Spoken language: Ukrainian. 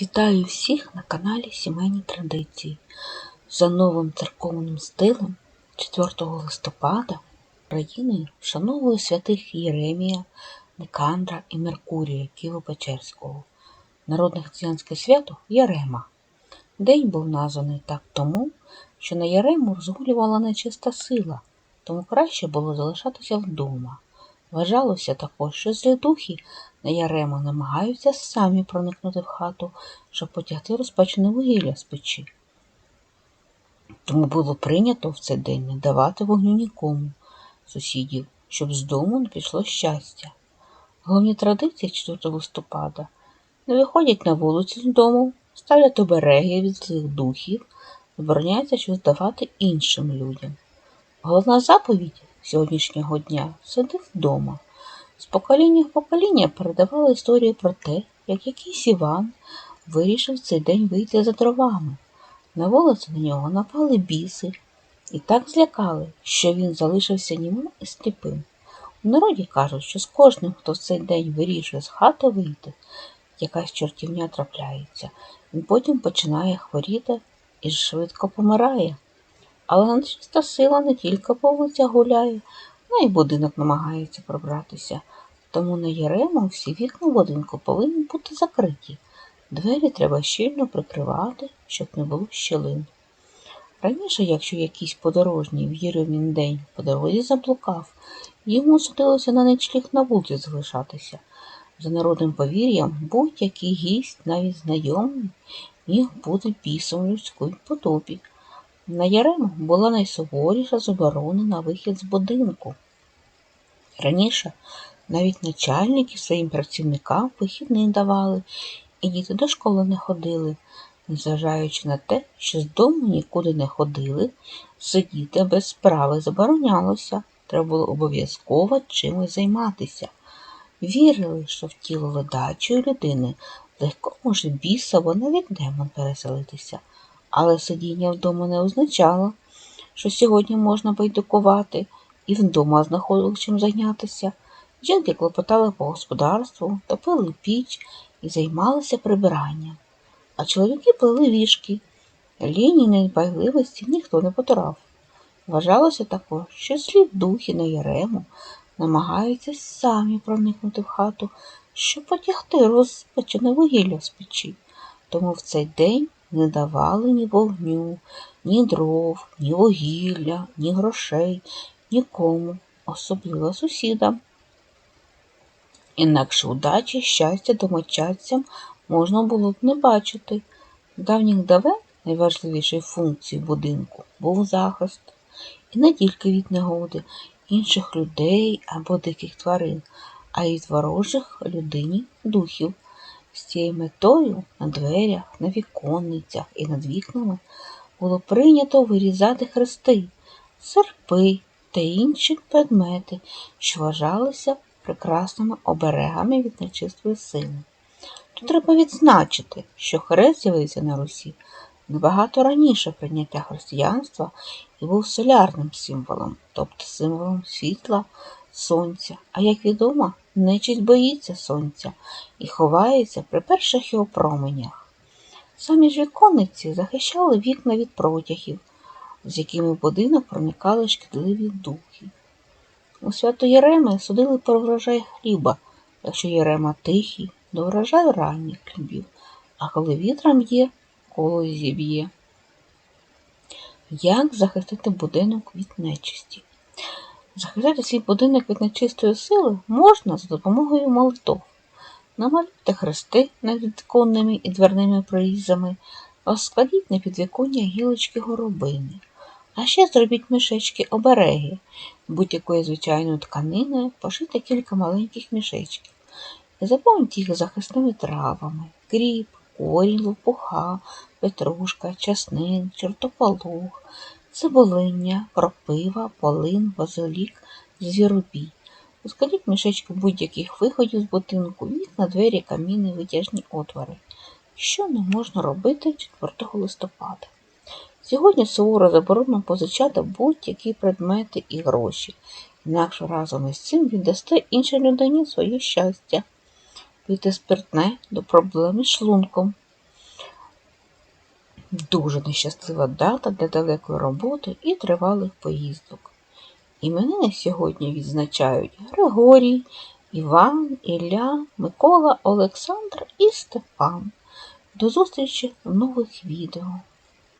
Вітаю всіх на каналі Сімейні Традиції. За новим церковним стилем 4 листопада Україною вшановує святих Єремія, Никандра і Меркурія Києво-Печерського. Народне християнське свято Ярема. День був названий так тому, що на Ярему розгулювала нечиста сила, тому краще було залишатися вдома. Вважалося також, що злі духи на Ярему намагаються самі проникнути в хату, щоб потягти розпечене вугілля з печі. Тому було прийнято в цей день не давати вогню нікому сусідів, щоб з дому не пішло щастя. Головні традиції 4 листопада не виходять на вулицю з дому, ставлять обереги від злих духів, забороняється щось давати іншим людям. Головна заповідь сьогоднішнього дня сиди вдома. З покоління в покоління передавали історію про те, як якийсь Іван вирішив цей день вийти за дровами. На вулиці на нього напали біси і так злякали, що він залишився німим і сліпим. У народі кажуть, що з кожним, хто в цей день вирішує з хати вийти, якась чортівня трапляється, він потім починає хворіти і швидко помирає. Але нечиста сила не тільки по вулицях гуляє, а й будинок намагається пробратися. Тому на Єрему всі вікна будинку повинні бути закриті. Двері треба щільно прикривати, щоб не було щілин. Раніше, якщо якийсь подорожній в Єремін день по дорозі заблукав, йому судилося на нічліг на вулиці залишатися. За народним повір'ям, будь-який гість, навіть знайомий, міг бути бісом людської подобі. На Ярему була найсуворіша заборона на вихід з будинку. Раніше навіть начальники своїм працівникам вихідний давали, і діти до школи не ходили, незважаючи на те, що з дому нікуди не ходили, сидіти без справи заборонялося, треба було обов'язково чимось займатися. Вірили, що в тіло ледачої людини легко може біс або навіть демон переселитися, але сидіння вдома не означало, що сьогодні можна байдукувати і вдома знаходили чим зайнятися. Жінки клопотали по господарству, топили піч і займалися прибиранням, а чоловіки плели вішки. Лінії недбайливості ніхто не потурав. Вважалося також, що слід духи на Ярему намагаються самі проникнути в хату, щоб потягти розпечене вугілля з печі. Тому в цей день не давали ні вогню, ні дров, ні вугілля, ні грошей, нікому, особливо сусідам. Інакше удачі, щастя домочадцям можна було б не бачити. Давніх давен найважливішою функцією будинку був захист, і не тільки від негоди інших людей або диких тварин, а й від ворожих людині духів. З цією метою на дверях, на віконницях і над вікнами було прийнято вирізати хрести, серпи та інші предмети, що вважалися прекрасними оберегами від нечистої сили. Тут треба відзначити, що хрест з'явився на Русі набагато раніше прийняття християнства і був солярним символом, тобто символом світла, сонця. А як відомо, нечисть боїться сонця і ховається при перших його променях. Самі ж віконниці захищали вікна від протягів, з якими в будинок проникали шкідливі духи. У свято Єреми судили про врожай хліба, якщо Єрема тихий, до врожаю ранніх хлібів, а коли вітром є, коло зіб'є. Як захистити будинок від нечисті? Захистити свій будинок від нечистої сили можна за допомогою молитов. Намалюйте хрести над віконними і дверними прорізами, розкладіть на підвіконня гілочки горобини. А ще зробіть мішечки обереги, будь-якої звичайної тканини пошити кілька маленьких мішечків і заповніть їх захисними травами, кріп, корінь, лопуха, петрушка, часник, чортополох, цибулиння, кропива, полин, базилік, звіробій. Ускладіть мішечки будь-яких виходів з будинку, вікна, двері, каміни, витяжні отвори. Що не можна робити 4 листопада? Сьогодні суворо заборонено позичати будь-які предмети і гроші, інакше разом із цим віддасте іншій людині своє щастя. Пити спиртне до проблеми з шлунком. Дуже нещаслива дата для далекої роботи і тривалих поїздок. Іменини сьогодні відзначають Григорій, Іван, Ілля, Микола, Олександр і Степан. До зустрічі в нових відео.